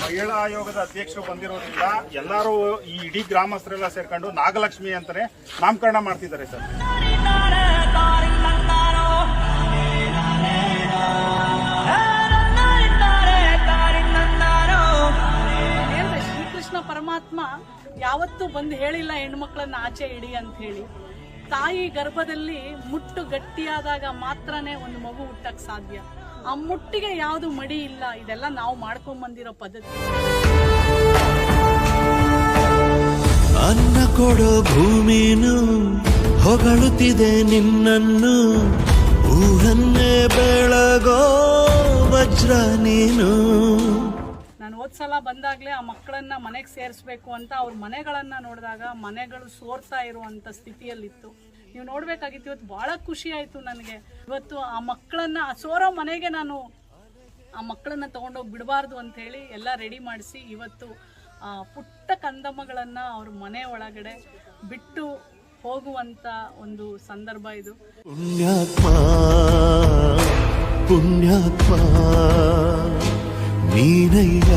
ಮಹಿಳಾ ಆಯೋಗದ ಅಧ್ಯಕ್ಷರು ಬಂದಿರೋದ್ರಿಂದ ಎಲ್ಲರೂ ಈ ಇಡೀ ಗ್ರಾಮಸ್ಥರೆಲ್ಲ ಸೇರ್ಕೊಂಡು ನಾಗಲಕ್ಷ್ಮಿ ಅಂತಾನೆ ನಾಮಕರಣ ಮಾಡ್ತಿದ್ದಾರೆ ಸರ್. ಶ್ರೀಕೃಷ್ಣ ಪರಮಾತ್ಮ ಯಾವತ್ತೂ ಬಂದು ಹೇಳಿಲ್ಲ ಹೆಣ್ಮಕ್ಳನ್ನ ಆಚೆ ಇಡಿ ಅಂತ ಹೇಳಿ. ತಾಯಿ ಗರ್ಭದಲ್ಲಿ ಮುಟ್ಟು ಗಟ್ಟಿಯಾದಾಗ ಮಾತ್ರನೇ ಒಂದು ಮಗು ಹುಟ್ಟಕ್ ಸಾಧ್ಯ. ಆ ಮುಟ್ಟಿಗೆ ಯಾವುದು ಮಡಿ ಇಲ್ಲ ಇದೆಲ್ಲ ನಾವು ಮಾಡ್ಕೊಂಡ್ ಬಂದಿರೋ ಪದ್ಧತಿ. ಅನ್ನ ಕೊಡೋ ಭೂಮಿನು ಹೊಗಳುತ್ತಿದೆ ನಿನ್ನನ್ನು. ಊರನ್ನೇ ಬೆಳಗೋ ವಜ್ರ ನೀನು. ನಾನು ಹೋದ್ಸಲ ಬಂದಾಗ್ಲೇ ಆ ಮಕ್ಕಳನ್ನ ಮನೆಗೆ ಸೇರಿಸ್ಬೇಕು ಅಂತ ಅವ್ರ ಮನೆಗಳನ್ನ ನೋಡಿದಾಗ ಮನೆಗಳು ಸೋರ್ತಾ ಇರುವಂತ ಸ್ಥಿತಿಯಲ್ಲಿತ್ತು. ನೀವು ನೋಡ್ಬೇಕಾಗಿತ್ತು, ಇವತ್ತು ಬಹಳ ಖುಷಿ ಆಯ್ತು ನನಗೆ. ಇವತ್ತು ಆ ಮಕ್ಕಳನ್ನ, ಆ ಸೋರೋ ಮನೆಗೆ ನಾನು ಆ ಮಕ್ಕಳನ್ನ ತಗೊಂಡೋಗಿ ಬಿಡಬಾರ್ದು ಅಂತ ಹೇಳಿ ಎಲ್ಲ ರೆಡಿ ಮಾಡಿಸಿ ಇವತ್ತು ಆ ಪುಟ್ಟ ಕಂದಮ್ಮಗಳನ್ನ ಅವ್ರ ಮನೆ ಒಳಗಡೆ ಬಿಟ್ಟು ಹೋಗುವಂತ ಒಂದು ಸಂದರ್ಭ ಇದು. ಪುಣ್ಯಾತ್ಮ ಪುಣ್ಯಾತ್ಮ ನೀನಯ್ಯ